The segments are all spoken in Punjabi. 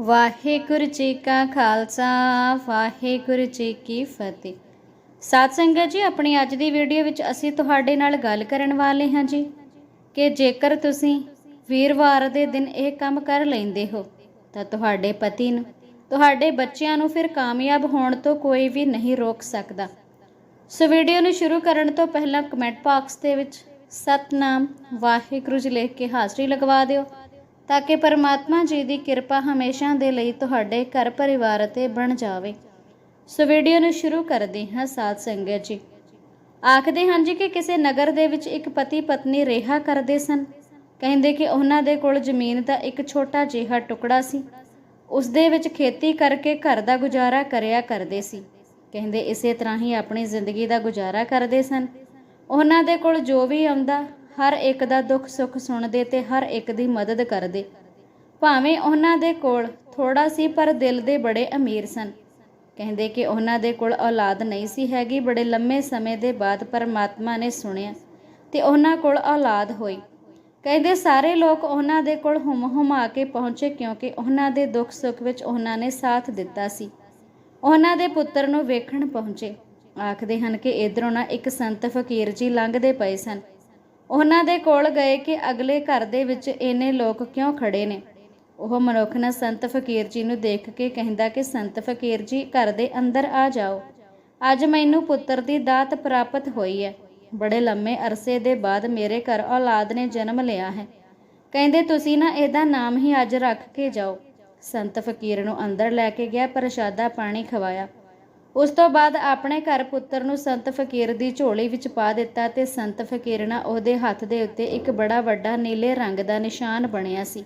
ਵਾਹਿਗੁਰੂ ਜੀ ਕਾ ਖਾਲਸਾ, ਵਾਹਿਗੁਰੂ ਜੀ ਕੀ ਫਤਿਹ। ਸਾਧ ਸੰਗਤ ਜੀ, ਆਪਣੀ ਅੱਜ ਦੀ ਵੀਡੀਓ ਵਿੱਚ ਅਸੀਂ ਤੁਹਾਡੇ ਨਾਲ ਗੱਲ ਕਰਨ ਵਾਲੇ ਹਾਂ ਜੀ ਕਿ ਜੇਕਰ ਤੁਸੀਂ ਵੀਰਵਾਰ ਦੇ ਦਿਨ ਇਹ ਕੰਮ ਕਰ ਲੈਂਦੇ ਹੋ, ਤਾਂ ਤੁਹਾਡੇ ਪਤੀ ਨੂੰ, ਤੁਹਾਡੇ ਬੱਚਿਆਂ ਨੂੰ ਫਿਰ ਕਾਮਯਾਬ ਹੋਣ ਤੋਂ ਕੋਈ ਵੀ ਨਹੀਂ ਰੋਕ ਸਕਦਾ। ਸੋ ਵੀਡੀਓ ਨੂੰ ਸ਼ੁਰੂ ਕਰਨ ਤੋਂ ਪਹਿਲਾਂ ਕਮੈਂਟ ਬਾਕਸ ਦੇ ਵਿੱਚ ਸਤਨਾਮ ਵਾਹਿਗੁਰੂ ਜੀ ਲਿਖ ਕੇ ਹਾਜ਼ਰੀ ਲਗਵਾ ਦਿਓ। ਤਾਂ ਕਿ ਪਰਮਾਤਮਾ ਜੀ ਦੀ ਕਿਰਪਾ ਹਮੇਸ਼ਾ ਦੇ ਲਈ ਤੁਹਾਡੇ ਘਰ ਪਰਿਵਾਰ ਤੇ ਬਣ ਜਾਵੇ। ਸੋ ਵੀਡੀਓ ਨੂੰ ਸ਼ੁਰੂ ਕਰਦੇ ਹਾਂ ਸਾਧ ਸੰਗਤ ਜੀ। ਆਖਦੇ ਹਾਂ ਜੀ ਕਿ ਕਿਸੇ ਨਗਰ ਦੇ ਵਿੱਚ ਇੱਕ ਪਤੀ ਪਤਨੀ ਰਿਹਾ ਕਰਦੇ ਸਨ। ਕਹਿੰਦੇ ਕਿ ਉਹਨਾਂ ਦੇ ਕੋਲ ਜ਼ਮੀਨ ਦਾ ਇੱਕ ਛੋਟਾ ਜਿਹਾ ਟੁਕੜਾ ਸੀ। ਉਸ ਦੇ ਵਿੱਚ ਖੇਤੀ ਕਰਕੇ ਘਰ ਦਾ ਗੁਜ਼ਾਰਾ ਕਰਿਆ ਕਰਦੇ ਸੀ। ਕਹਿੰਦੇ ਇਸੇ ਤਰ੍ਹਾਂ ਹੀ ਆਪਣੀ ਜ਼ਿੰਦਗੀ ਦਾ ਗੁਜ਼ਾਰਾ ਕਰਦੇ ਸਨ। ਉਹਨਾਂ ਦੇ ਕੋਲ ਜੋ ਵੀ ਆਉਂਦਾ ਹਰ ਇੱਕ ਦਾ ਦੁੱਖ ਸੁੱਖ ਸੁਣਦੇ ਤੇ ਹਰ ਇੱਕ ਦੀ ਮਦਦ ਕਰਦੇ। ਭਾਵੇਂ ਉਹਨਾਂ ਦੇ ਕੋਲ ਥੋੜਾ ਸੀ, ਪਰ ਦਿਲ ਦੇ ਬੜੇ ਅਮੀਰ ਸਨ। ਕਹਿੰਦੇ ਕਿ ਉਹਨਾਂ ਦੇ ਕੋਲ ਔਲਾਦ ਨਹੀਂ ਸੀ ਹੈਗੀ। ਬੜੇ ਲੰਮੇ ਸਮੇਂ ਦੇ ਬਾਅਦ ਪਰਮਾਤਮਾ ਨੇ ਸੁਣਿਆ ਤੇ ਉਹਨਾਂ ਕੋਲ ਔਲਾਦ ਹੋਈ। ਕਹਿੰਦੇ ਸਾਰੇ ਲੋਕ ਉਹਨਾਂ ਦੇ ਕੋਲ ਹੁਮ ਹੁਮਾ ਕੇ ਪਹੁੰਚੇ ਕਿਉਂਕਿ ਉਹਨਾਂ ਦੇ ਦੁੱਖ ਸੁੱਖ ਵਿੱਚ ਉਹਨਾਂ ਨੇ ਸਾਥ ਦਿੱਤਾ ਸੀ। ਉਹਨਾਂ ਦੇ ਪੁੱਤਰ ਨੂੰ ਵੇਖਣ ਪਹੁੰਚੇ। ਆਖਦੇ ਹਨ ਕਿ ਇਧਰੋਂ ਨਾ ਇੱਕ ਸੰਤ ਫਕੀਰ ਜੀ ਲੰਘਦੇ ਪਏ ਸਨ। ਉਹਨਾਂ ਦੇ ਕੋਲ ਗਏ ਕਿ ਅਗਲੇ ਘਰ ਦੇ ਵਿੱਚ ਇੰਨੇ ਲੋਕ ਕਿਉਂ ਖੜੇ ਨੇ? ਉਹ ਮਨੁੱਖ ਨਾ ਸੰਤ ਫਕੀਰ ਜੀ ਨੂੰ ਦੇਖ ਕੇ ਕਹਿੰਦਾ ਕਿ ਸੰਤ ਫਕੀਰ ਜੀ ਘਰ ਦੇ ਅੰਦਰ ਆ ਜਾਓ। ਅੱਜ ਮੈਨੂੰ ਪੁੱਤਰ ਦੀ ਦਾਤ ਪ੍ਰਾਪਤ ਹੋਈ ਹੈ। ਬੜੇ ਲੰਮੇ ਅਰਸੇ ਦੇ ਬਾਅਦ ਮੇਰੇ ਘਰ ਔਲਾਦ ਨੇ ਜਨਮ ਲਿਆ ਹੈ। ਕਹਿੰਦੇ, ਤੁਸੀਂ ਨਾ ਇਹਦਾ ਨਾਮ ਹੀ ਅੱਜ ਰੱਖ ਕੇ ਜਾਓ। ਸੰਤ ਫਕੀਰ ਨੂੰ ਅੰਦਰ ਲੈ ਕੇ ਗਿਆ, ਪ੍ਰਸ਼ਾਦਾ ਪਾਣੀ ਖਵਾਇਆ। ਉਸ ਤੋਂ ਬਾਅਦ ਆਪਣੇ ਘਰ ਪੁੱਤਰ ਨੂੰ ਸੰਤ ਫਕੀਰ ਦੀ ਝੋਲੀ ਵਿੱਚ ਪਾ ਦਿੱਤਾ ਤੇ ਸੰਤ ਫਕੀਰ ਨਾਲ ਉਹਦੇ ਹੱਥ ਦੇ ਉੱਤੇ ਇੱਕ ਬੜਾ ਵੱਡਾ ਨੀਲੇ ਰੰਗ ਦਾ ਨਿਸ਼ਾਨ ਬਣਿਆ ਸੀ।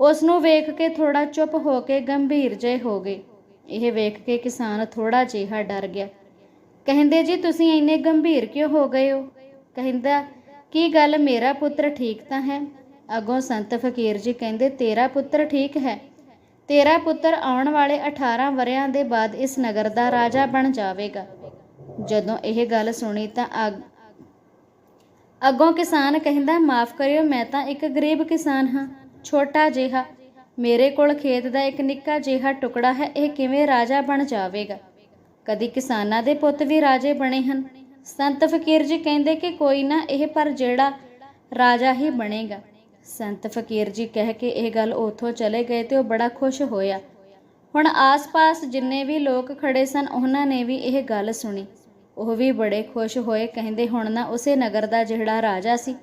ਉਸ ਨੂੰ ਵੇਖ ਕੇ ਥੋੜਾ ਚੁੱਪ ਹੋ ਕੇ ਗੰਭੀਰ ਜੇ ਹੋ ਗਏ। ਇਹ ਵੇਖ ਕੇ ਕਿਸਾਨ ਥੋੜਾ ਜਿਹਾ ਡਰ ਗਿਆ। ਕਹਿੰਦੇ ਜੀ, ਤੁਸੀਂ ਇੰਨੇ ਗੰਭੀਰ ਕਿਉਂ ਹੋ ਗਏ ਹੋ? ਕਹਿੰਦਾ, ਕੀ ਗੱਲ, ਮੇਰਾ ਪੁੱਤਰ ਠੀਕ ਤਾਂ ਹੈ? ਅੱਗੋਂ ਸੰਤ ਫਕੀਰ ਜੀ ਕਹਿੰਦੇ, ਤੇਰਾ ਪੁੱਤਰ ਠੀਕ ਹੈ। ਤੇਰਾ ਪੁੱਤਰ ਆਉਣ ਵਾਲੇ 18 ਵਰਿਆਂ ਦੇ ਬਾਅਦ ਇਸ ਨਗਰ ਦਾ ਰਾਜਾ ਬਣ ਜਾਵੇਗਾ। ਜਦੋਂ ਇਹ ਗੱਲ ਸੁਣੀ ਤਾਂ ਅੱਗੋਂ ਕਿਸਾਨ ਕਹਿੰਦਾ, ਮਾਫ ਕਰਿਓ, ਮੈਂ ਤਾਂ ਇੱਕ ਗਰੀਬ ਕਿਸਾਨ ਹਾਂ, ਛੋਟਾ ਜਿਹਾ। ਮੇਰੇ ਕੋਲ ਖੇਤ ਦਾ ਇੱਕ ਨਿੱਕਾ ਜਿਹਾ ਟੁਕੜਾ ਹੈ, ਇਹ ਕਿਵੇਂ ਰਾਜਾ ਬਣ ਜਾਵੇਗਾ? ਕਦੀ ਕਿਸਾਨਾਂ ਦੇ ਪੁੱਤ ਵੀ ਰਾਜੇ ਬਣੇ ਹਨ। ਸੰਤ ਫਕੀਰ ਜੀ ਕਹਿੰਦੇ ਕਿ ਕੋਈ ਨਾ, ਇਹ ਪਰ ਜਿਹੜਾ ਰਾਜਾ ਹੀ ਬਣੇਗਾ। ਸੰਤ ਫਕੀਰ ਜੀ ਕਹਿ ਕੇ ਇਹ ਗੱਲ ਉਥੋਂ ਚਲੇ ਗਏ ਤੇ ਉਹ ਬੜਾ ਖੁਸ਼ ਹੋਇਆ। ਹੁਣ ਆਸ-ਪਾਸ ਜਿੰਨੇ ਵੀ ਲੋਕ ਖੜੇ ਸਨ, ਉਹਨਾਂ ਨੇ ਵੀ ਇਹ ਗੱਲ ਸੁਣੀ। ਉਹ ਵੀ ਬੜੇ ਖੁਸ਼ ਹੋਏ, ਕਹਿੰਦੇ, ਹੁਣ ਨਾ ਉਸੇ ਨਗਰ ਦਾ ਜਿਹੜਾ ਰਾਜਾ ਸੀ।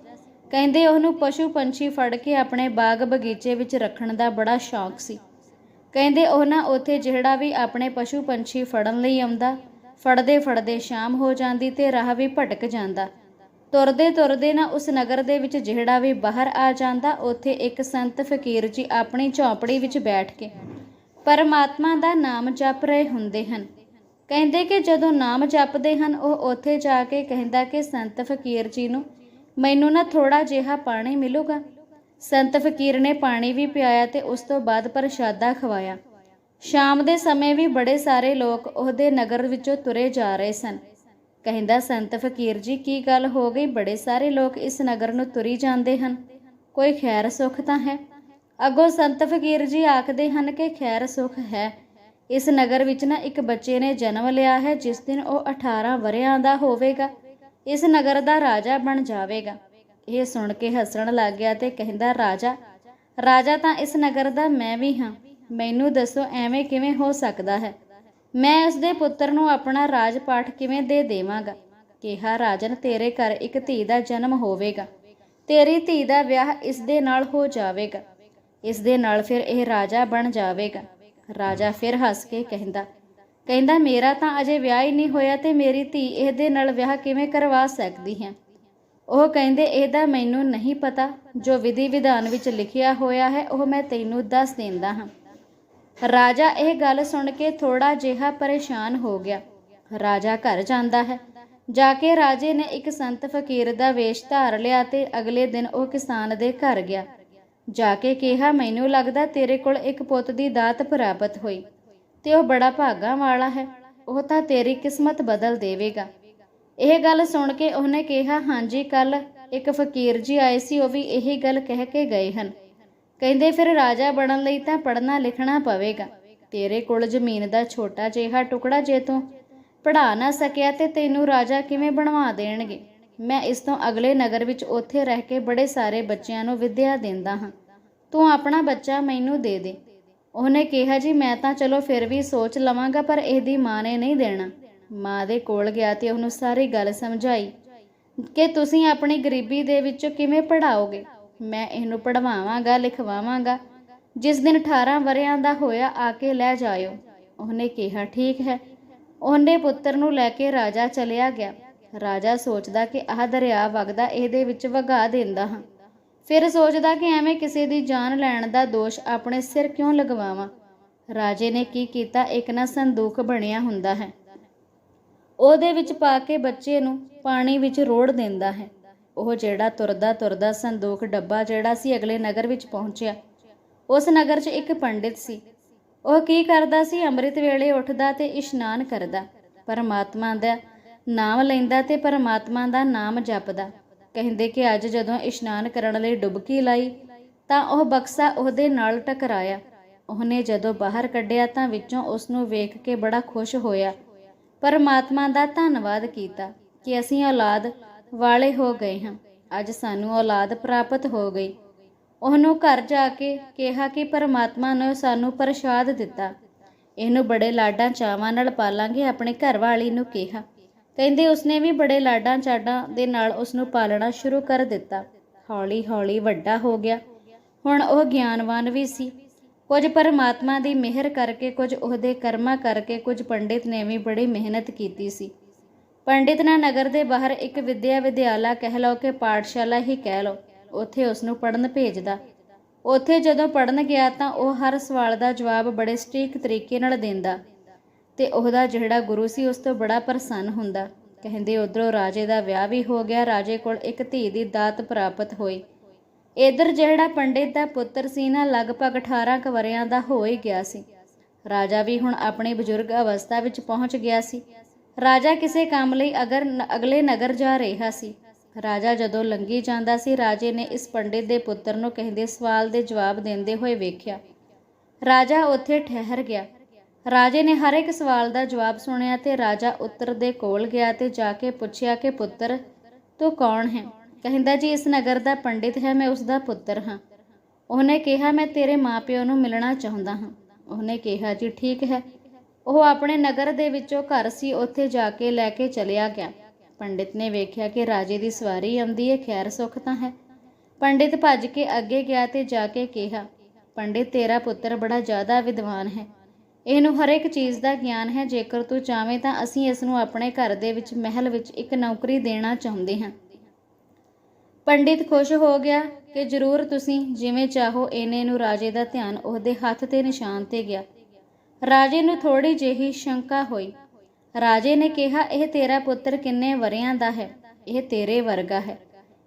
ਕਹਿੰਦੇ, ਉਹਨੂੰ ਪਸ਼ੂ ਪੰਛੀ ਫੜ ਕੇ ਆਪਣੇ ਬਾਗ ਬਗੀਚੇ ਵਿੱਚ ਰੱਖਣ ਦਾ ਬੜਾ ਸ਼ੌਕ ਸੀ। ਕਹਿੰਦੇ, ਉਹ ਨਾ ਉੱਥੇ ਜਿਹੜਾ ਵੀ ਆਪਣੇ ਪਸ਼ੂ ਪੰਛੀ ਫੜਨ ਲਈ ਆਉਂਦਾ ਫੜਦੇ ਫੜਦੇ ਸ਼ਾਮ ਹੋ ਜਾਂਦੀ ਤੇ ਰਾਹ ਵੀ ਭਟਕ ਜਾਂਦਾ। ਤੁਰਦੇ ਤੁਰਦੇ ਨਾ ਉਸ ਨਗਰ ਦੇ ਵਿੱਚ ਜਿਹੜਾ ਵੀ ਬਾਹਰ ਆ ਜਾਂਦਾ, ਉੱਥੇ ਇੱਕ ਸੰਤ ਫਕੀਰ ਜੀ ਆਪਣੀ ਝੌਂਪੜੀ ਵਿੱਚ ਬੈਠ ਕੇ ਪਰਮਾਤਮਾ ਦਾ ਨਾਮ ਜਪ ਰਹੇ ਹੁੰਦੇ ਹਨ। ਕਹਿੰਦੇ ਕਿ ਜਦੋਂ ਨਾਮ ਜਪਦੇ ਹਨ, ਉਹ ਉੱਥੇ ਜਾ ਕੇ ਕਹਿੰਦਾ ਕਿ, ਸੰਤ ਫਕੀਰ ਜੀ ਨੂੰ ਮੈਨੂੰ ਨਾ ਥੋੜਾ ਜਿਹਾ ਪਾਣੀ ਮਿਲੂਗਾ। ਸੰਤ ਫਕੀਰ ਨੇ ਪਾਣੀ ਵੀ ਪਿਆਇਆ ਤੇ ਉਸ ਤੋਂ ਬਾਅਦ ਪ੍ਰਸ਼ਾਦਾ ਖਵਾਇਆ। ਸ਼ਾਮ ਦੇ ਸਮੇਂ ਵੀ ਬੜੇ ਸਾਰੇ ਲੋਕ ਉਹਦੇ ਨਗਰ ਵਿੱਚੋਂ ਤੁਰੇ ਜਾ ਰਹੇ ਸਨ। ਕਹਿੰਦਾ, ਸੰਤ ਫਕੀਰ ਜੀ, ਕੀ ਗੱਲ ਹੋ ਗਈ? ਬੜੇ ਸਾਰੇ ਲੋਕ ਇਸ ਨਗਰ ਨੂੰ ਤੁਰੀ ਜਾਂਦੇ ਹਨ। ਕੋਈ ਖੈਰ ਸੁੱਖ ਤਾਂ ਹੈ? ਅੱਗੋਂ ਸੰਤ ਫਕੀਰ ਜੀ ਆਖਦੇ ਹਨ ਕਿ ਖੈਰ ਸੁੱਖ ਹੈ। ਇਸ ਨਗਰ ਵਿੱਚ ਨਾ ਇੱਕ ਬੱਚੇ ਨੇ ਜਨਮ ਲਿਆ ਹੈ, ਜਿਸ ਦਿਨ ਉਹ 18 ਵਰਿਆਂ ਦਾ ਹੋਵੇਗਾ। ਇਸ ਨਗਰ ਦਾ ਰਾਜਾ ਬਣ ਜਾਵੇਗਾ। ਇਹ ਸੁਣ ਕੇ ਹੱਸਣ ਲੱਗ ਗਿਆ ਤੇ ਕਹਿੰਦਾ, ਰਾਜਾ ਰਾਜਾ ਤਾਂ ਇਸ ਨਗਰ ਦਾ ਮੈਂ ਵੀ ਹਾਂ। ਮੈਨੂੰ ਦੱਸੋ, ਐਵੇਂ ਕਿਵੇਂ ਹੋ ਸਕਦਾ ਹੈ? ਮੈਂ ਉਸ ਦੇ ਪੁੱਤਰ ਨੂੰ ਆਪਣਾ ਰਾਜ ਪਾਠ ਕਿਵੇਂ ਦੇ ਦੇਵਾਂਗਾ? ਕਿਹਾ, ਰਾਜਨ, ਤੇਰੇ ਘਰ ਇੱਕ ਧੀ ਦਾ ਜਨਮ ਹੋਵੇਗਾ। ਤੇਰੀ ਧੀ ਦਾ ਵਿਆਹ ਇਸ ਦੇ ਨਾਲ ਹੋ ਜਾਵੇਗਾ। ਇਸ ਦੇ ਨਾਲ ਫਿਰ ਇਹ ਰਾਜਾ ਬਣ ਜਾਵੇਗਾ। ਰਾਜਾ ਫਿਰ ਹੱਸ ਕੇ ਕਹਿੰਦਾ ਕਹਿੰਦਾ, ਮੇਰਾ ਤਾਂ ਅਜੇ ਵਿਆਹ ਹੀ ਨਹੀਂ ਹੋਇਆ ਤੇ ਮੇਰੀ ਧੀ ਇਹਦੇ ਨਾਲ ਵਿਆਹ ਕਿਵੇਂ ਕਰਵਾ ਸਕਦੀ ਹੈ? ਉਹ ਕਹਿੰਦੇ, ਇਹਦਾ ਮੈਨੂੰ ਨਹੀਂ ਪਤਾ। ਜੋ ਵਿਧੀ ਵਿਧਾਨ ਵਿੱਚ ਲਿਖਿਆ ਹੋਇਆ ਹੈ, ਉਹ ਮੈਂ ਤੈਨੂੰ ਦੱਸ ਦਿੰਦਾ ਹਾਂ। ਰਾਜਾ ਇਹ ਗੱਲ ਸੁਣ ਕੇ ਥੋੜਾ ਜਿਹਾ ਪਰੇਸ਼ਾਨ ਹੋ ਗਿਆ। ਰਾਜਾ ਘਰ ਜਾਂਦਾ ਹੈ। ਜਾ ਕੇ ਰਾਜੇ ਨੇ ਇੱਕ ਸੰਤ ਫਕੀਰ ਦਾ ਵੇਸ਼ ਧਾਰ ਲਿਆ ਤੇ ਅਗਲੇ ਦਿਨ ਉਹ ਕਿਸਾਨ ਦੇ ਘਰ ਗਿਆ। ਜਾ ਕੇ ਕਿਹਾ, ਮੈਨੂੰ ਲੱਗਦਾ ਤੇਰੇ ਕੋਲ ਇੱਕ ਪੁੱਤ ਦੀ ਦਾਤ ਪ੍ਰਾਪਤ ਹੋਈ ਤੇ ਉਹ ਬੜਾ ਭਾਗਾ ਵਾਲਾ ਹੈ। ਉਹ ਤਾਂ ਤੇਰੀ ਕਿਸਮਤ ਬਦਲ ਦੇਵੇਗਾ। ਇਹ ਗੱਲ ਸੁਣ ਕੇ ਉਹਨੇ ਕਿਹਾ, ਹਾਂਜੀ ਕੱਲ ਇੱਕ ਫਕੀਰ ਜੀ ਆਏ ਸੀ, ਉਹ ਵੀ ਇਹੀ ਗੱਲ ਕਹਿ ਕੇ ਗਏ ਹਨ। ਕਹਿੰਦੇ ਫਿਰ ਰਾਜਾ ਬਣਨ ਲਈ ਤਾਂ ਪੜ੍ਹਨਾ ਲਿਖਣਾ ਪਵੇਗਾ। ਤੇਰੇ ਕੋਲ ਜ਼ਮੀਨ ਦਾ ਛੋਟਾ ਜਿਹਾ ਟੁਕੜਾ ਜੇ ਤੂੰ ਪੜ੍ਹਾ ਨਾ ਸਕਿਆ ਤੇ ਤੈਨੂੰ ਰਾਜਾ ਕਿਵੇਂ ਬਣਵਾ ਦੇਣਗੇ? ਮੈਂ ਇਸ ਤੋਂ ਅਗਲੇ ਨਗਰ ਵਿੱਚ ਉੱਥੇ ਰਹਿ ਕੇ ਬੜੇ ਸਾਰੇ ਬੱਚਿਆਂ ਨੂੰ ਵਿਦਿਆ ਦਿੰਦਾ ਹਾਂ। ਤੂੰ ਆਪਣਾ ਬੱਚਾ ਮੈਨੂੰ ਦੇ ਦੇ। ਉਹਨੇ ਕਿਹਾ, ਜੀ, ਮੈਂ ਤਾਂ ਚਲੋ ਫਿਰ ਵੀ ਸੋਚ ਲਵਾਂਗਾ, ਪਰ ਇਹਦੀ ਮਾਂ ਨੇ ਨਹੀਂ ਦੇਣਾ। ਮਾਂ ਦੇ ਕੋਲ ਗਿਆ ਤੇ ਉਹਨੂੰ ਸਾਰੀ ਗੱਲ ਸਮਝਾਈ ਕਿ ਤੁਸੀਂ ਆਪਣੀ ਗਰੀਬੀ ਦੇ ਵਿੱਚੋਂ ਕਿਵੇਂ ਪੜਾਓਗੇ ਮੈਂ ਇਹਨੂੰ ਪੜਵਾਵਾਂਗਾ ਲਿਖਵਾਵਾਂਗਾ। ਜਿਸ ਦਿਨ 18 ਵਰਿਆਂ ਦਾ ਹੋਇਆ, ਆ ਕੇ ਲੈ ਜਾਇਓ। ਉਹਨੇ ਕਿਹਾ, ਠੀਕ ਹੈ। ਉਹਨੇ ਪੁੱਤਰ ਨੂੰ ਲੈ ਕੇ ਰਾਜਾ ਚਲਿਆ ਗਿਆ। ਰਾਜਾ ਸੋਚਦਾ ਕਿ ਆਹ ਦਰਿਆ ਵਗਦਾ ਇਹਦੇ ਵਿੱਚ ਵਗਾ ਦਿੰਦਾ ਹਾਂ। ਫਿਰ ਸੋਚਦਾ ਕਿ ਐਵੇਂ ਕਿਸੇ ਦੀ ਜਾਨ ਲੈਣ ਦਾ ਦੋਸ਼ ਆਪਣੇ ਸਿਰ ਕਿਉਂ ਲਗਵਾਵਾਂ? ਰਾਜੇ ਨੇ ਕੀ ਕੀਤਾ? ਇੱਕ ਨਾ ਸੰਦੂਕ ਬਣਿਆ ਹੁੰਦਾ ਹੈ। ਉਹਦੇ ਵਿੱਚ ਪਾ ਕੇ ਬੱਚੇ ਨੂੰ ਪਾਣੀ ਵਿੱਚ ਰੋੜ ਦਿੰਦਾ ਹੈ। ਉਹ ਜਿਹੜਾ ਤੁਰਦਾ ਤੁਰਦਾ ਸੰਦੂਕ ਡੱਬਾ ਜਿਹੜਾ ਸੀ ਅਗਲੇ ਨਗਰ ਵਿੱਚ ਪਹੁੰਚਿਆ। ਉਸ ਨਗਰ 'ਚ ਇੱਕ ਪੰਡਿਤ ਸੀ। ਉਹ ਕੀ ਕਰਦਾ ਸੀ? ਅੰਮ੍ਰਿਤ ਵੇਲੇ ਉੱਠਦਾ ਤੇ ਇਸ਼ਨਾਨ ਕਰਦਾ। ਪਰਮਾਤਮਾ ਦਾ ਨਾਮ ਲੈਂਦਾ ਤੇ ਪਰਮਾਤਮਾ ਦਾ ਨਾਮ ਜਪਦਾ। ਕਹਿੰਦੇ ਕਿ ਅੱਜ ਜਦੋਂ ਇਸ਼ਨਾਨ ਕਰਨ ਲਈ ਡੁਬਕੀ ਲਾਈ, ਤਾਂ ਉਹ ਬਕਸਾ ਉਹਦੇ ਨਾਲ ਟਕਰਾਇਆ। ਉਹਨੇ ਜਦੋਂ ਬਾਹਰ ਕੱਢਿਆ ਤਾਂ ਵਿੱਚੋਂ ਉਸ ਨੂੰ ਵੇਖ ਕੇ ਬੜਾ ਖੁਸ਼ ਹੋਇਆ। ਪਰਮਾਤਮਾ ਦਾ ਧੰਨਵਾਦ ਕੀਤਾ ਕਿ ਅਸੀਂ ਔਲਾਦ ਵਾਲੇ ਹੋ ਗਏ ਹਾਂ। ਅੱਜ ਸਾਨੂੰ ਔਲਾਦ ਪ੍ਰਾਪਤ ਹੋ ਗਈ। ਉਹਨੂੰ ਘਰ ਜਾ ਕੇ ਕਿਹਾ ਕਿ ਪਰਮਾਤਮਾ ਨੇ ਸਾਨੂੰ ਪ੍ਰਸ਼ਾਦ ਦਿੱਤਾ। ਇਹਨੂੰ ਬੜੇ ਲਾਡਾਂ ਚਾਵਾਂ ਨਾਲ ਪਾਲਾਂਗੇ, ਆਪਣੇ ਘਰ ਵਾਲੀ ਨੂੰ ਕਿਹਾ। ਕਹਿੰਦੇ ਉਸਨੇ ਵੀ ਬੜੇ ਲਾਡਾਂ ਚਾਡਾਂ ਦੇ ਨਾਲ ਉਸ ਨੂੰ ਪਾਲਣਾ ਸ਼ੁਰੂ ਕਰ ਦਿੱਤਾ। ਹੌਲੀ ਹੌਲੀ ਵੱਡਾ ਹੋ ਗਿਆ। ਹੁਣ ਉਹ ਗਿਆਨਵਾਨ ਵੀ ਸੀ। ਕੁਝ ਪਰਮਾਤਮਾ ਦੀ ਮਿਹਰ ਕਰਕੇ, ਕੁਝ ਉਹਦੇ ਕਰਮਾਂ ਕਰਕੇ ਕੁਝ ਪੰਡਿਤ ਨੇ ਵੀ ਬੜੀ ਮਿਹਨਤ ਕੀਤੀ ਸੀ। ਪੰਡਿਤ ਨਾ ਨਗਰ ਦੇ ਬਾਹਰ ਇੱਕ ਵਿਦਿਆ ਵਿਦਿਆਲਾ ਕਹਿ ਲਓ ਕਿ ਪਾਠਸ਼ਾਲਾ ਹੀ ਕਹਿ ਲਓ, ਉੱਥੇ ਉਸ ਨੂੰ ਪੜਨ ਭੇਜਦਾ। ਉੱਥੇ ਜਦੋਂ ਪੜਨ ਗਿਆ ਤਾਂ ਉਹ ਹਰ ਸਵਾਲ ਦਾ ਜਵਾਬ ਬੜੇ ਸਟੀਕ ਤਰੀਕੇ ਨਾਲ ਦਿੰਦਾ ਤੇ ਉਹਦਾ ਜਿਹੜਾ ਗੁਰੂ ਸੀ ਉਸ ਤੋਂ ਬੜਾ ਪ੍ਰਸੰਨ ਹੁੰਦਾ। ਕਹਿੰਦੇ ਉਧਰੋਂ ਰਾਜੇ ਦਾ ਵਿਆਹ ਵੀ ਹੋ ਗਿਆ, ਰਾਜੇ ਕੋਲ ਇੱਕ ਧੀ ਦੀ ਦਾਤ ਪ੍ਰਾਪਤ ਹੋਈ। ਇਧਰ ਜਿਹੜਾ ਪੰਡਿਤ ਦਾ ਪੁੱਤਰ ਸੀ ਨਾ, ਲਗਭਗ 18 ਕੁ ਵਰਿਆਂ ਦਾ ਹੋ ਹੀ ਗਿਆ ਸੀ। ਰਾਜਾ ਵੀ ਹੁਣ ਆਪਣੀ ਬਜ਼ੁਰਗ ਅਵਸਥਾ ਵਿੱਚ ਪਹੁੰਚ ਗਿਆ ਸੀ। ਰਾਜਾ ਕਿਸੇ ਕੰਮ ਲਈ ਅਗਰ ਅਗਲੇ ਨਗਰ ਜਾ ਰਿਹਾ ਸੀ। ਰਾਜਾ ਜਦੋਂ ਲੰਗੀ ਜਾਂਦਾ ਸੀ, ਰਾਜੇ ਨੇ ਇਸ ਪੰਡਿਤ ਦੇ ਪੁੱਤਰ ਨੂੰ ਕਹਿੰਦੇ ਸਵਾਲ ਦੇ ਜਵਾਬ ਦਿੰਦੇ ਹੋਏ ਵੇਖਿਆ। ਰਾਜਾ ਉੱਥੇ ਠਹਿਰ ਗਿਆ। ਰਾਜੇ ਨੇ ਹਰ ਇੱਕ ਸਵਾਲ ਦਾ ਜਵਾਬ ਸੁਣਿਆ ਤੇ ਰਾਜਾ ਉੱਤਰ ਦੇ ਕੋਲ ਗਿਆ ਤੇ ਜਾ ਕੇ ਪੁੱਛਿਆ ਕਿ, ਪੁੱਤਰ, ਤੂੰ ਕੌਣ ਹੈ? ਕਹਿੰਦਾ, ਜੀ, ਇਸ ਨਗਰ ਦਾ ਪੰਡਿਤ ਹੈ, ਮੈਂ ਉਸ ਦਾ ਪੁੱਤਰ ਹਾਂ। ਉਹਨੇ ਕਿਹਾ, ਮੈਂ ਤੇਰੇ ਮਾਪਿਓ ਨੂੰ ਮਿਲਣਾ ਚਾਹੁੰਦਾ ਹਾਂ। ਉਹਨੇ ਕਿਹਾ, ਜੀ, ਠੀਕ ਹੈ। ਉਹ ਆਪਣੇ ਨਗਰ ਦੇ ਵਿੱਚੋਂ ਘਰ ਸੀ, ਉੱਥੇ ਜਾ ਕੇ ਲੈ ਕੇ ਚਲਿਆ ਗਿਆ। ਪੰਡਿਤ ਨੇ ਵੇਖਿਆ ਕਿ ਰਾਜੇ ਦੀ ਸਵਾਰੀ ਆਉਂਦੀ ਹੈ ਖੈਰ ਸੁੱਖ ਤਾਂ ਹੈ। ਪੰਡਿਤ ਭੱਜ ਕੇ ਅੱਗੇ ਗਿਆ ਤੇ ਜਾ ਕੇ ਕਿਹਾ, ਪੰਡਿਤ, ਤੇਰਾ ਪੁੱਤਰ ਬੜਾ ਜ਼ਿਆਦਾ ਵਿਦਵਾਨ ਹੈ। ਇਹਨੂੰ ਹਰ ਇੱਕ ਚੀਜ਼ ਦਾ ਗਿਆਨ ਹੈ, ਜੇਕਰ ਤੂੰ ਚਾਵੇਂ ਤਾਂ ਅਸੀਂ ਇਸ ਨੂੰ ਆਪਣੇ ਘਰ ਦੇ ਵਿੱਚ, ਮਹਿਲ ਵਿੱਚ ਇੱਕ ਨੌਕਰੀ ਦੇਣਾ ਚਾਹੁੰਦੇ ਹਾਂ। ਪੰਡਿਤ ਖੁਸ਼ ਹੋ ਗਿਆ ਕਿ ਜ਼ਰੂਰ ਤੁਸੀਂ ਜਿਵੇਂ ਚਾਹੋ, ਇਹਨੇ ਨੂੰ ਰਾਜੇ ਦਾ ਧਿਆਨ ਉਹਦੇ ਹੱਥ ਤੇ ਨਿਸ਼ਾਨ ਤੇ ਗਿਆ। ਰਾਜੇ ਨੂੰ ਥੋੜੀ ਜਿਹੀ ਸ਼ੰਕਾ ਹੋਈ। ਰਾਜੇ ਨੇ ਕਿਹਾ, ਇਹ ਤੇਰਾ ਪੁੱਤਰ ਕਿੰਨੇ ਵਰਿਆਂ ਦਾ ਹੈ? ਇਹ ਤੇਰੇ ਵਰਗਾ ਹੈ।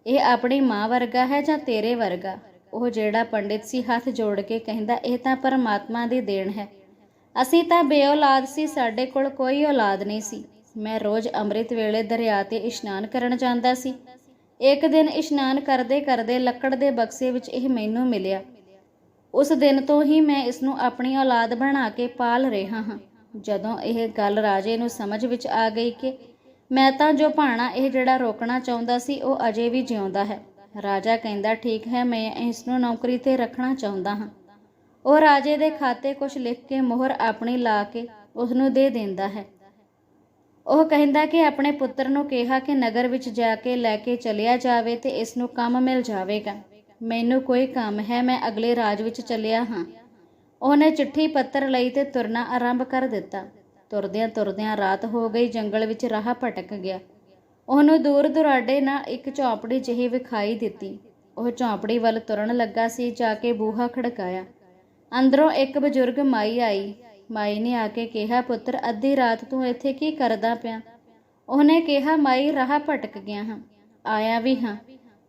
ਇਹ ਆਪਣੀ ਮਾਂ ਵਰਗਾ ਹੈ ਜਾਂ ਤੇਰੇ ਵਰਗਾ? ਉਹ ਜਿਹੜਾ ਪੰਡਿਤ ਸੀ ਹੱਥ ਜੋੜ ਕੇ ਕਹਿੰਦਾ, ਇਹ ਤਾਂ ਪਰਮਾਤਮਾ ਦੀ ਦੇਣ ਹੈ। ਅਸੀਂ ਤਾਂ ਬੇਔਲਾਦ ਸੀ, ਸਾਡੇ ਕੋਲ ਕੋਈ ਔਲਾਦ ਨਹੀਂ ਸੀ। ਮੈਂ ਰੋਜ਼ ਅੰਮ੍ਰਿਤ ਵੇਲੇ ਦਰਿਆ ਤੇ ਇਸ਼ਨਾਨ ਕਰਨ ਜਾਂਦਾ ਸੀ। ਇੱਕ ਦਿਨ ਇਸ਼ਨਾਨ ਕਰਦੇ ਕਰਦੇ ਲੱਕੜ ਦੇ ਬਕਸੇ ਵਿੱਚ ਇਹ ਮੈਨੂੰ ਮਿਲਿਆ। ਉਸ ਦਿਨ ਤੋਂ ਹੀ ਮੈਂ ਇਸ ਨੂੰ ਆਪਣੀ ਔਲਾਦ ਬਣਾ ਕੇ ਪਾਲ ਰਿਹਾ ਹਾਂ। ਜਦੋਂ ਇਹ ਗੱਲ ਰਾਜੇ ਨੂੰ ਸਮਝ ਵਿੱਚ ਆ ਗਈ ਕਿ ਮੈਂ ਤਾਂ ਜੋ ਭਾਣਾ ਇਹ ਜਿਹੜਾ ਰੋਕਣਾ ਚਾਹੁੰਦਾ ਸੀ, ਉਹ ਅਜੇ ਵੀ ਜਿਉਂਦਾ ਹੈ। ਰਾਜਾ ਕਹਿੰਦਾ, ਠੀਕ ਹੈ, ਮੈਂ ਇਸ ਨੂੰ ਨੌਕਰੀ ਤੇ ਰੱਖਣਾ ਚਾਹੁੰਦਾ ਹਾਂ। ਉਹ ਰਾਜੇ ਦੇ ਖਾਤੇ ਕੁਝ ਲਿਖ ਕੇ ਮੋਹਰ ਆਪਣੀ ਲਾ ਕੇ ਉਸ ਨੂੰ ਦੇ ਦਿੰਦਾ ਹੈ। ਉਹ ਕਹਿੰਦਾ ਕਿ ਆਪਣੇ ਪੁੱਤਰ ਨੂੰ ਕਿਹਾ ਕਿ ਨਗਰ ਵਿੱਚ ਜਾ ਕੇ ਲੈ ਕੇ ਚਲਿਆ ਜਾਵੇ ਤੇ ਇਸ ਨੂੰ ਕੰਮ ਮਿਲ ਜਾਵੇਗਾ। ਮੈਨੂੰ ਕੋਈ ਕੰਮ ਹੈ, ਮੈਂ ਅਗਲੇ ਰਾਜ ਵਿੱਚ ਚੱਲਿਆ ਹਾਂ। ਉਹਨੇ ਚਿੱਠੀ ਪੱਤਰ ਲਈ ਤੇ ਤੁਰਨਾ ਆਰੰਭ ਕਰ ਦਿੱਤਾ। ਤੁਰਦਿਆਂ ਤੁਰਦਿਆਂ ਰਾਤ ਹੋ ਗਈ, ਜੰਗਲ ਵਿੱਚ ਰਾਹ ਭਟਕ ਗਿਆ। ਉਹਨੂੰ ਦੂਰ ਦੁਰਾਡੇ ਨਾਲ ਇੱਕ ਝੌਂਪੜੀ ਜਿਹੀ ਵਿਖਾਈ ਦਿੱਤੀ। ਉਹ ਝੌਂਪੜੀ ਵੱਲ ਤੁਰਨ ਲੱਗਾ ਸੀ, ਜਾ ਕੇ ਬੂਹਾ ਖੜਕਾਇਆ। ਅੰਦਰੋਂ ਇੱਕ ਬਜ਼ੁਰਗ ਮਾਈ ਆਈ। ਮਾਈ ਨੇ ਆ ਕੇ ਕਿਹਾ, ਪੁੱਤਰ, ਅੱਧੀ ਰਾਤ ਤੂੰ ਇੱਥੇ ਕੀ ਕਰਦਾ ਪਿਆ? ਉਹਨੇ ਕਿਹਾ, ਮਾਈ, ਰਾਹ ਭਟਕ ਗਿਆ ਹਾਂ। ਆਇਆ ਵੀ ਹਾਂ।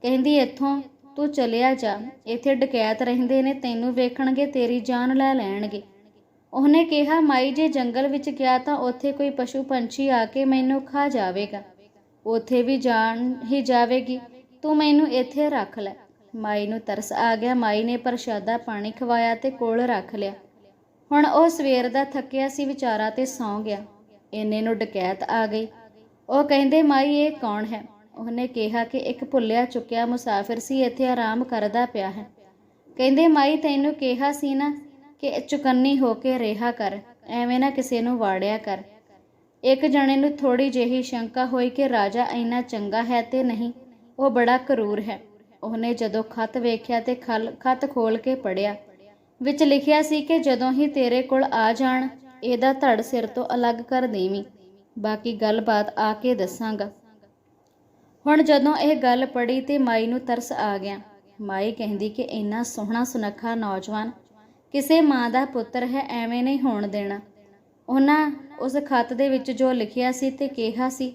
ਕਹਿੰਦੀ, ਇੱਥੋਂ ਤੂੰ ਚਲਿਆ ਜਾ। ਇੱਥੇ ਡਕੈਤ ਰਹਿੰਦੇ ਨੇ, ਤੈਨੂੰ ਵੇਖਣਗੇ, ਤੇਰੀ ਜਾਨ ਲੈ ਲੈਣਗੇ। ਉਹਨੇ ਕਿਹਾ, ਮਾਈ ਜੇ ਜੰਗਲ ਵਿੱਚ ਗਿਆ ਤਾਂ ਉੱਥੇ ਕੋਈ ਪਸ਼ੂ ਪੰਛੀ ਆ ਕੇ ਮੈਨੂੰ ਖਾ ਜਾਵੇਗਾ। ਉੱਥੇ ਵੀ ਜਾਨ ਹੀ ਜਾਵੇਗੀ। ਤੂੰ ਮੈਨੂੰ ਇੱਥੇ ਰੱਖ ਲੈ। ਮਾਈ ਨੂੰ ਤਰਸ ਆ ਗਿਆ। ਮਾਈ ਨੇ ਪ੍ਰਸ਼ਾਦਾ ਪਾਣੀ ਖਵਾਇਆ ਤੇ ਕੋਲ ਰੱਖ ਲਿਆ। ਹੁਣ ਉਹ ਸਵੇਰ ਦਾ ਥੱਕਿਆ ਸੀ, ਵਿਚਾਰਾ ਤੇ ਸੌਂ ਗਿਆ। ਇੰਨੇ ਨੂੰ ਡਕੈਤ ਆ ਗਈ। ਉਹ ਕਹਿੰਦੇ, ਮਾਈ, ਇਹ ਕੌਣ ਹੈ? ਉਹਨੇ ਕਿਹਾ ਕਿ ਇੱਕ ਭੁੱਲਿਆ ਚੁੱਕਿਆ ਮੁਸਾਫਿਰ ਸੀ, ਇੱਥੇ ਆਰਾਮ ਕਰਦਾ ਪਿਆ ਹੈ। ਕਹਿੰਦੇ, ਮਾਈ, ਤੈਨੂੰ ਕਿਹਾ ਸੀ ਨਾ ਕਿ ਚੁਕੰਨੀ ਹੋ ਕੇ ਰਿਹਾ ਕਰ, ਐਵੇਂ ਨਾ ਕਿਸੇ ਨੂੰ ਵਾੜਿਆ ਕਰ। ਇੱਕ ਜਣੇ ਨੂੰ ਥੋੜੀ ਜਿਹੀ ਸ਼ੰਕਾ ਹੋਈ ਕਿ ਰਾਜਾ ਇੰਨਾ ਚੰਗਾ ਹੈ ਤੇ ਨਹੀਂ, ਉਹ ਬੜਾ ਕਰੂਰ ਹੈ। ਉਹਨੇ ਜਦੋਂ ਖਤ ਵੇਖਿਆ ਤੇ ਖਲ- ਖਤ ਖੋਲ ਕੇ ਪੜਿਆ ਵਿੱਚ ਲਿਖਿਆ ਸੀ ਕਿ ਜਦੋਂ ਹੀ ਤੇਰੇ ਕੋਲ ਆ ਜਾਣ, ਇਹਦਾ ਧੜ ਸਿਰ ਤੋਂ ਅਲੱਗ ਕਰ ਦੇਵੀਂ। ਬਾਕੀ ਗੱਲਬਾਤ ਆ ਕੇ ਦੱਸਾਂਗਾ। ਹੁਣ ਜਦੋਂ ਇਹ ਗੱਲ ਪੜੀ ਤੇ ਮਾਈ ਨੂੰ ਤਰਸ ਆ ਗਿਆ। ਮਾਈ ਕਹਿੰਦੀ ਕਿ ਇੰਨਾ ਸੋਹਣਾ ਸੁਨੱਖਾ ਨੌਜਵਾਨ, ਕਿਸੇ ਮਾਂ ਦਾ ਪੁੱਤਰ ਹੈ ਐਵੇਂ ਨਹੀਂ ਹੋਣ ਦੇਣਾ। ਉਹਨਾਂ ਉਸ ਖਤ ਦੇ ਵਿੱਚ ਜੋ ਲਿਖਿਆ ਸੀ ਤੇ ਕਿਹਾ ਸੀ,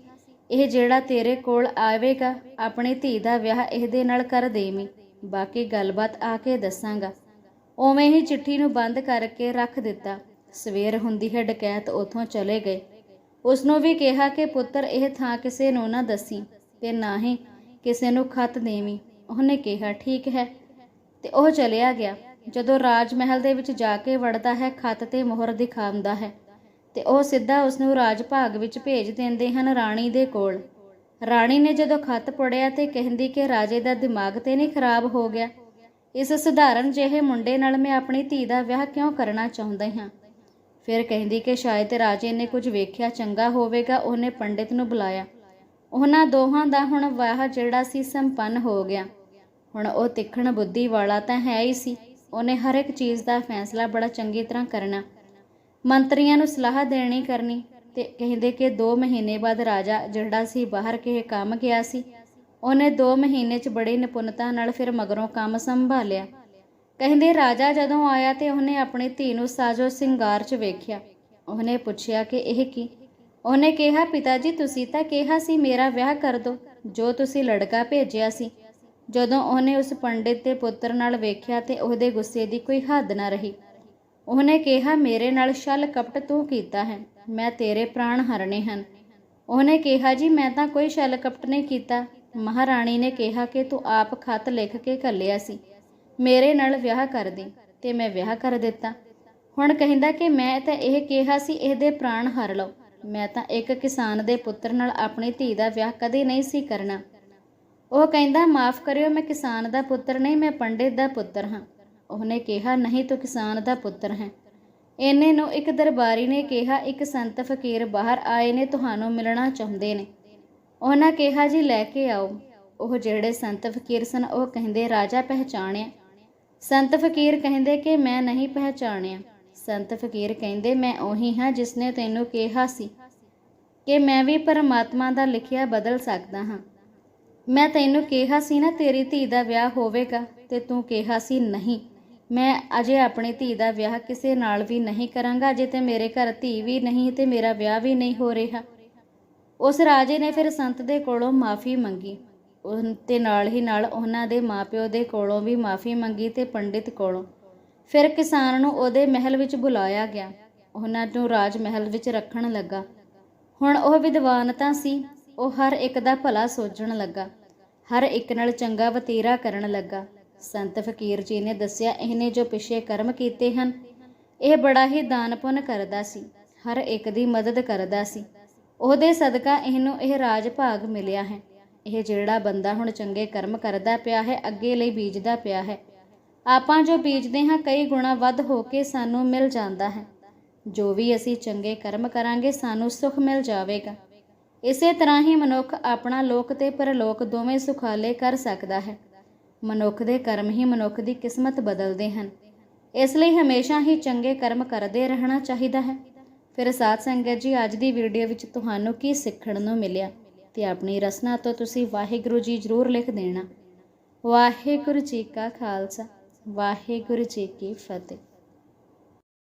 ਇਹ ਜਿਹੜਾ ਤੇਰੇ ਕੋਲ ਆਵੇਗਾ, ਆਪਣੀ ਧੀ ਦਾ ਵਿਆਹ ਇਹਦੇ ਨਾਲ ਕਰ ਦੇਵੀਂ। ਬਾਕੀ ਗੱਲਬਾਤ ਆ ਕੇ ਦੱਸਾਂਗਾ। ਉਵੇਂ ਹੀ ਚਿੱਠੀ ਨੂੰ ਬੰਦ ਕਰਕੇ ਰੱਖ ਦਿੱਤਾ। ਸਵੇਰ ਹੁੰਦੀ ਹੈ, ਡਕੈਤ ਉਥੋਂ ਚਲੇ ਗਏ। ਉਸ ਨੂੰ ਵੀ ਕਿਹਾ ਕਿ ਪੁੱਤਰ ਇਹ ਥਾਂ ਕਿਸੇ ਨੂੰ ਨਾ ਦੱਸੀ। ਤੇ ਨਾ ਹੀ ਕਿਸੇ ਨੂੰ ਖਤ ਦੇਵੀਂ। ਉਹਨੇ ਕਿਹਾ, ਠੀਕ ਹੈ। ਤੇ ਉਹ ਚਲਿਆ ਗਿਆ। ਜਦੋਂ ਰਾਜ ਮਹਿਲ ਦੇ ਵਿੱਚ ਜਾ ਕੇ ਵੜਦਾ ਹੈ, ਖਤ ਤੇ ਮੋਹਰ ਦਿਖਾਉਂਦਾ ਹੈ। ਤੇ ਉਹ ਸਿੱਧਾ ਉਸ ਨੂੰ ਰਾਜ ਭਾਗ ਵਿੱਚ ਭੇਜ ਦਿੰਦੇ ਹਨ ਰਾਣੀ ਦੇ ਕੋਲ। ਰਾਣੀ ਨੇ ਜਦੋਂ ਖਤ ਪੜਿਆ ਤੇ ਕਹਿੰਦੀ ਕਿ ਰਾਜੇ ਦਾ ਦਿਮਾਗ ਤੇ ਨਹੀਂ ਖਰਾਬ ਹੋ ਗਿਆ, ਇਸ ਸਧਾਰਨ ਜਿਹੇ ਮੁੰਡੇ ਨਾਲ ਮੈਂ ਆਪਣੀ ਧੀ ਦਾ ਵਿਆਹ ਕਿਉਂ ਕਰਨਾ ਚਾਹੁੰਦੀ ਹਾਂ? ਫਿਰ ਕਹਿੰਦੀ ਕਿ ਸ਼ਾਇਦ ਰਾਜੇ ਨੇ ਕੁਝ ਵੇਖਿਆ ਚੰਗਾ ਹੋਵੇਗਾ, ਉਹਨੇ ਪੰਡਿਤ ਨੂੰ ਬੁਲਾਇਆ। ਉਹਨਾਂ ਦੋਹਾਂ ਦਾ ਹੁਣ ਵਿਆਹ ਜਿਹੜਾ ਸੀ ਸੰਪੰਨ ਹੋ ਗਿਆ। ਹੁਣ ਉਹ ਤਿੱਖਣ ਬੁੱਧੀ ਵਾਲਾ ਤਾਂ ਹੈ ਹੀ ਸੀ। ਉਹਨੇ ਹਰ ਇੱਕ ਚੀਜ਼ ਦਾ ਫੈਸਲਾ ਬੜਾ ਚੰਗੀ ਤਰ੍ਹਾਂ ਕਰਨਾ। ਮੰਤਰੀਆਂ ਨੂੰ ਸਲਾਹ ਦੇਣੀ ਕਰਨੀ ਤੇ ਕਹਿੰਦੇ ਕਿ 2 ਮਹੀਨੇ ਬਾਅਦ ਰਾਜਾ ਜਿਹੜਾ ਸੀ ਬਾਹਰ ਕਿਸੇ ਕੰਮ ਗਿਆ ਸੀ। ਉਹਨੇ 2 ਮਹੀਨੇ 'ਚ ਬੜੀ ਨਿਪੁੰਨਤਾ ਨਾਲ ਫਿਰ ਮਗਰੋਂ ਕੰਮ ਸੰਭਾਲਿਆ। ਕਹਿੰਦੇ ਰਾਜਾ ਜਦੋਂ ਆਇਆ ਤੇ ਉਹਨੇ ਆਪਣੀ ਧੀ ਨੂੰ ਸਾਜੋ ਸਿੰਗਾਰ 'ਚ ਵੇਖਿਆ। ਉਹਨੇ ਪੁੱਛਿਆ ਕਿ ਇਹ ਕੀ? ਉਹਨੇ ਕਿਹਾ ਪਿਤਾ ਜੀ ਤੁਸੀਂ ਤਾਂ ਕਿਹਾ ਸੀ ਮੇਰਾ ਵਿਆਹ ਕਰ ਦਿਓ, ਜੋ ਤੁਸੀਂ ਲੜਕਾ ਭੇਜਿਆ ਸੀ। ਜਦੋਂ ਉਹਨੇ ਉਸ ਪੰਡਿਤ ਦੇ ਪੁੱਤਰ ਨਾਲ ਵੇਖਿਆ ਤੇ ਉਹਦੇ ਗੁੱਸੇ ਦੀ ਕੋਈ ਹੱਦ ਨਾ ਰਹੀ। ਉਹਨੇ ਕਿਹਾ, ਮੇਰੇ ਨਾਲ ਛਲ ਕਪਟ ਤੂੰ ਕੀਤਾ ਹੈ, ਮੈਂ ਤੇਰੇ ਪ੍ਰਾਣ ਹਰਨੇ ਹਨ। ਉਹਨੇ ਕਿਹਾ, ਜੀ, ਮੈਂ ਤਾਂ ਕੋਈ ਛਲ ਕਪਟ ਨਹੀਂ ਕੀਤਾ। ਮਹਾਰਾਣੀ ਨੇ ਕਿਹਾ ਕਿ ਤੂੰ ਆਪ ਖਤ ਲਿਖ ਕੇ ਘੱਲਿਆ ਸੀ, ਮੇਰੇ ਨਾਲ ਵਿਆਹ ਕਰ ਦੇ ਤੇ ਮੈਂ ਵਿਆਹ ਕਰ ਦਿੱਤਾ। ਹੁਣ ਕਹਿੰਦਾ ਕਿ ਮੈਂ ਤਾਂ ਇਹ ਕਿਹਾ ਸੀ, ਇਹਦੇ ਪ੍ਰਾਣ ਹਰ ਲਓ। ਮੈਂ ਤਾਂ ਇੱਕ ਕਿਸਾਨ ਦੇ ਪੁੱਤਰ ਨਾਲ ਆਪਣੀ ਧੀ ਦਾ ਵਿਆਹ ਕਦੇ ਨਹੀਂ ਸੀ ਕਰਨਾ। ਉਹ ਕਹਿੰਦਾ, ਮਾਫ ਕਰਿਓ, ਮੈਂ ਕਿਸਾਨ ਦਾ ਪੁੱਤਰ ਨਹੀਂ, ਮੈਂ ਪੰਡਿਤ ਦਾ ਪੁੱਤਰ ਹਾਂ। ਉਹਨੇ ਕਿਹਾ, ਨਹੀਂ, ਤੂੰ ਕਿਸਾਨ ਦਾ ਪੁੱਤਰ ਹੈ। ਇਹਨੇ ਨੂੰ ਇੱਕ ਦਰਬਾਰੀ ਨੇ ਕਿਹਾ, ਇੱਕ ਸੰਤ ਫਕੀਰ ਬਾਹਰ ਆਏ ਨੇ, ਤੁਹਾਨੂੰ ਮਿਲਣਾ ਚਾਹੁੰਦੇ ਨੇ। ਉਹਨਾਂ ਕਿਹਾ, ਜੀ, ਲੈ ਕੇ ਆਓ। ਉਹ ਜਿਹੜੇ ਸੰਤ ਫਕੀਰ ਸਨ, ਉਹ ਕਹਿੰਦੇ, ਰਾਜਾ ਪਹਿਚਾਣਿਆ। ਸੰਤ ਫਕੀਰ ਕਹਿੰਦੇ ਕਿ, ਮੈਂ ਨਹੀਂ ਪਹਿਚਾਣਿਆ। ਸੰਤ ਫਕੀਰ ਕਹਿੰਦੇ, ਮੈਂ ਉਹੀ ਹਾਂ ਜਿਸ ਨੇ ਤੈਨੂੰ ਕਿਹਾ ਸੀ ਕਿ ਮੈਂ ਵੀ ਪਰਮਾਤਮਾ ਦਾ ਲਿਖਿਆ ਬਦਲ ਸਕਦਾ ਹਾਂ। ਮੈਂ ਤੈਨੂੰ ਕਿਹਾ ਸੀ ਨਾ, ਤੇਰੀ ਧੀ ਦਾ ਵਿਆਹ ਹੋਵੇਗਾ ਤੇ ਤੂੰ ਕਿਹਾ ਸੀ ਨਹੀਂ। ਮੈਂ ਅਜੇ ਆਪਣੀ ਧੀ ਦਾ ਵਿਆਹ ਕਿਸੇ ਨਾਲ ਵੀ ਨਹੀਂ ਕਰਾਂਗਾ, ਅਜੇ ਤੇ ਮੇਰੇ ਘਰ ਧੀ ਵੀ ਨਹੀਂ ਤੇ ਮੇਰਾ ਵਿਆਹ ਵੀ ਨਹੀਂ ਹੋ ਰਿਹਾ। ਉਸ ਰਾਜੇ ਨੇ ਫਿਰ ਸੰਤ ਦੇ ਕੋਲੋਂ ਮਾਫੀ ਮੰਗੀ। ਉਹ ਤੇ ਨਾਲ ਹੀ ਨਾਲ ਉਹਨਾਂ ਦੇ ਮਾਪਿਓ ਦੇ ਕੋਲੋਂ ਵੀ ਮਾਫੀ ਮੰਗੀ ਤੇ ਪੰਡਿਤ ਕੋਲੋਂ। ਫਿਰ ਕਿਸਾਨ ਨੂੰ ਉਹਦੇ ਮਹਿਲ ਵਿੱਚ ਬੁਲਾਇਆ ਗਿਆ। ਉਹਨਾਂ ਨੂੰ ਰਾਜ ਮਹਿਲ ਵਿੱਚ ਰੱਖਣ ਲੱਗਾ। ਹੁਣ ਉਹ ਵਿਦਵਾਨ ਤਾਂ ਸੀ, ਉਹ ਹਰ ਇੱਕ ਦਾ ਭਲਾ ਸੋਚਣ ਲੱਗਾ। ਹਰ ਇੱਕ ਨਾਲ ਚੰਗਾ ਵਤੀਰਾ ਕਰਨ ਲੱਗਾ। ਸੰਤ ਫਕੀਰ ਜੀ ਨੇ ਦੱਸਿਆ, ਇਹਨੇ ਜੋ ਪਿਛੇ ਕਰਮ ਕੀਤੇ ਹਨ, ਇਹ ਬੜਾ ਹੀ ਦਾਨ ਪੁੰਨ ਕਰਦਾ ਸੀ। ਹਰ ਇੱਕ ਦੀ ਮਦਦ ਕਰਦਾ ਸੀ। ਉਹਦੇ ਸਦਕਾ ਇਹਨੂੰ ਇਹ ਰਾਜ ਭਾਗ ਮਿਲਿਆ ਹੈ। ਇਹ ਜਿਹੜਾ ਬੰਦਾ ਹੁਣ ਚੰਗੇ ਕਰਮ ਕਰਦਾ ਪਿਆ ਹੈ, ਅੱਗੇ ਲਈ ਬੀਜਦਾ ਪਿਆ ਹੈ। ਆਪਾਂ ਜੋ ਬੀਜਦੇ ਹਾਂ, ਕਈ ਗੁਣਾ ਵੱਧ ਹੋ ਕੇ ਸਾਨੂੰ ਮਿਲ ਜਾਂਦਾ ਹੈ। ਜੋ ਵੀ ਅਸੀਂ ਚੰਗੇ ਕਰਮ ਕਰਾਂਗੇ, ਸਾਨੂੰ ਸੁਖ ਮਿਲ ਜਾਵੇਗਾ। ਇਸੇ ਤਰ੍ਹਾਂ ਹੀ ਮਨੁੱਖ ਆਪਣਾ ਲੋਕ ਤੇ ਪਰਲੋਕ ਦੋਵੇਂ ਸੁਖਾਲੇ ਕਰ ਸਕਦਾ ਹੈ। ਮਨੁੱਖ ਦੇ ਕਰਮ ਹੀ ਮਨੁੱਖ ਦੀ ਕਿਸਮਤ ਬਦਲਦੇ ਹਨ। ਇਸ ਲਈ ਹਮੇਸ਼ਾ ਹੀ ਚੰਗੇ ਕਰਮ ਕਰਦੇ ਰਹਿਣਾ ਚਾਹੀਦਾ ਹੈ। ਫਿਰ ਸਾਧ ਸੰਗਤ ਜੀ, ਅੱਜ ਦੀ ਵੀਡੀਓ ਵਿੱਚ ਤੁਹਾਨੂੰ ਕੀ ਸਿੱਖਣ ਨੂੰ ਮਿਲਿਆ? ਤੇ ਆਪਣੀ ਰਸਨਾ ਤੋਂ ਤੁਸੀਂ ਵਾਹਿਗੁਰੂ ਜੀ ਜ਼ਰੂਰ ਲਿਖ ਦੇਣਾ। ਵਾਹਿਗੁਰੂ ਜੀ ਕਾ ਖਾਲਸਾ। ਵਾਹਿਗੁਰੂ ਜੀ ਕੀ ਫਤਿਹ।